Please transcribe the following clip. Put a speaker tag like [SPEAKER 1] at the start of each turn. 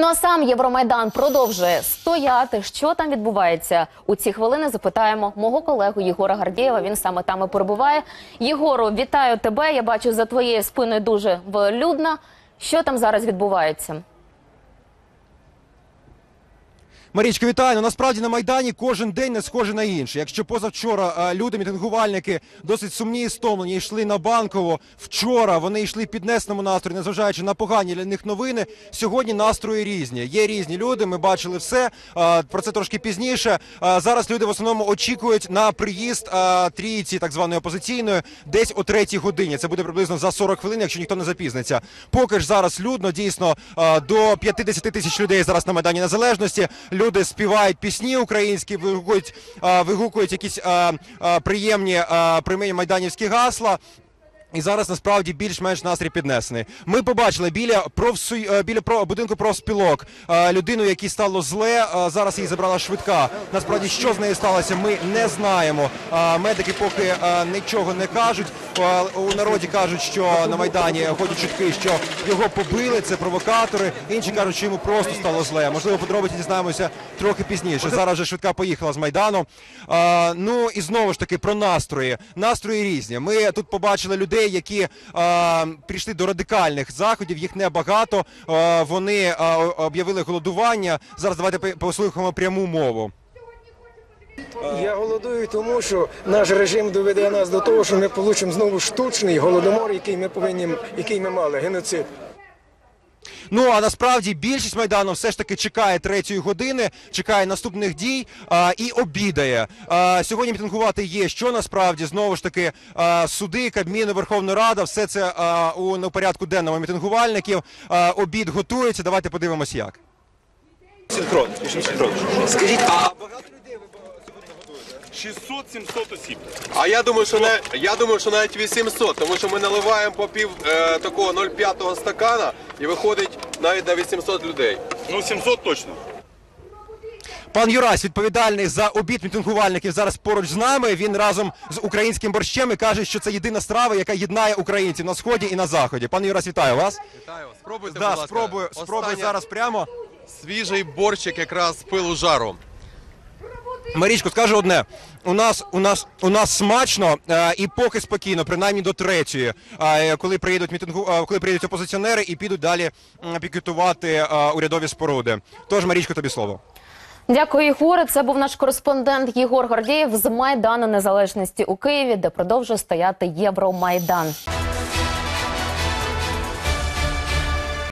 [SPEAKER 1] Ну а сам Євромайдан продовжує стояти. Що там відбувається у ці хвилини? Запитаємо мого колегу Єгора Гардієва. Він саме там і перебуває. Єгору, вітаю тебе. Я бачу за твоєю спиною дуже людно. Що там зараз відбувається?
[SPEAKER 2] Марічка, вітаю. Ну, насправді на майдані кожен день не схожий на інший. Якщо позавчора е, люди, мітингувальники, досить сумні і стомлені, йшли на банково. Вчора вони йшли в піднесеному настрої, незважаючи на погані для них новини. Сьогодні настрої різні. Є різні люди. Ми бачили все. Е, Про це трошки пізніше. Е, Зараз люди в основному очікують на приїзд трійці, так званої опозиційної, десь о третій годині. Це буде приблизно за 40 хвилин, якщо ніхто не запізниться. Поки ж зараз людно, дійсно до 50 тисяч людей зараз на майдані незалежності. Люди співають пісні українські, вигукують, вигукують якісь приємні е, майданівські гасла. І зараз насправді більш-менш настрій піднесений. Ми побачили біля профсу... е, біля про... будинку профспілок е, людину, якій стало зле. е, Зараз її забрала швидка. Насправді, що з нею сталося, ми не знаємо. Медики поки нічого не кажуть. У народі кажуть, що на майдані ходять чутки, що його побили. Це провокатори. Інші кажуть, що йому просто стало зле. Можливо, подробиці дізнаємося трохи пізніше. Зараз вже швидка поїхала з майдану. Е, Ну і знову ж таки про настрої. Настрої різні. Ми тут побачили людей, які е, прийшли до радикальних заходів. Їх небагато. Е, вони об'явили голодування. Зараз давайте послухаємо пряму мову.
[SPEAKER 3] Я голодую, тому що наш режим доведе нас до того, що ми получимо знову штучний голодомор, який ми повинні, який ми мали, геноцид.
[SPEAKER 2] Ну а насправді більшість майдану все ж таки чекає третьої години, чекає наступних дій а, і обідає. А, сьогодні мітингувати є що насправді знову ж таки а, суди, Кабміни, Верховна Рада, все це а, у на порядку денному мітингувальників. А, обід готується. Давайте подивимось, як.
[SPEAKER 4] Синхрон, синхрон.
[SPEAKER 2] Скажіть, а
[SPEAKER 4] 600-700 осіб.
[SPEAKER 5] А я думаю, що на я думаю, що навіть 800, тому що ми наливаємо по пів е, такого 0,5 стакана і виходить навіть на 800 людей.
[SPEAKER 4] Ну, 700 точно.
[SPEAKER 2] Пан Юрась, відповідальний за обід мітингувальників, зараз поруч з нами. Він разом з українським борщем і каже, що це єдина страва, яка єднає українців на сході і на заході. Пан Юрась, вітаю вас.
[SPEAKER 5] Вітаю, спробуйте,
[SPEAKER 2] Да,
[SPEAKER 5] будь ласка.
[SPEAKER 2] спробую, спробую
[SPEAKER 5] Останнє
[SPEAKER 2] зараз прямо.
[SPEAKER 5] свіжий борщик якраз з пилу жару.
[SPEAKER 2] Марічко, скажу одне: у нас у нас у нас смачно е, і поки спокійно, принаймні до третьої, е, коли приїдуть мітингу, е, коли приїдуть опозиціонери і підуть далі м, пікетувати е, урядові споруди. Тож, Марічко, тобі слово.
[SPEAKER 1] Дякую, Єгоре. Це був наш кореспондент Єгор Гордієв з Майдану Незалежності у Києві, де продовжує стояти Євромайдан.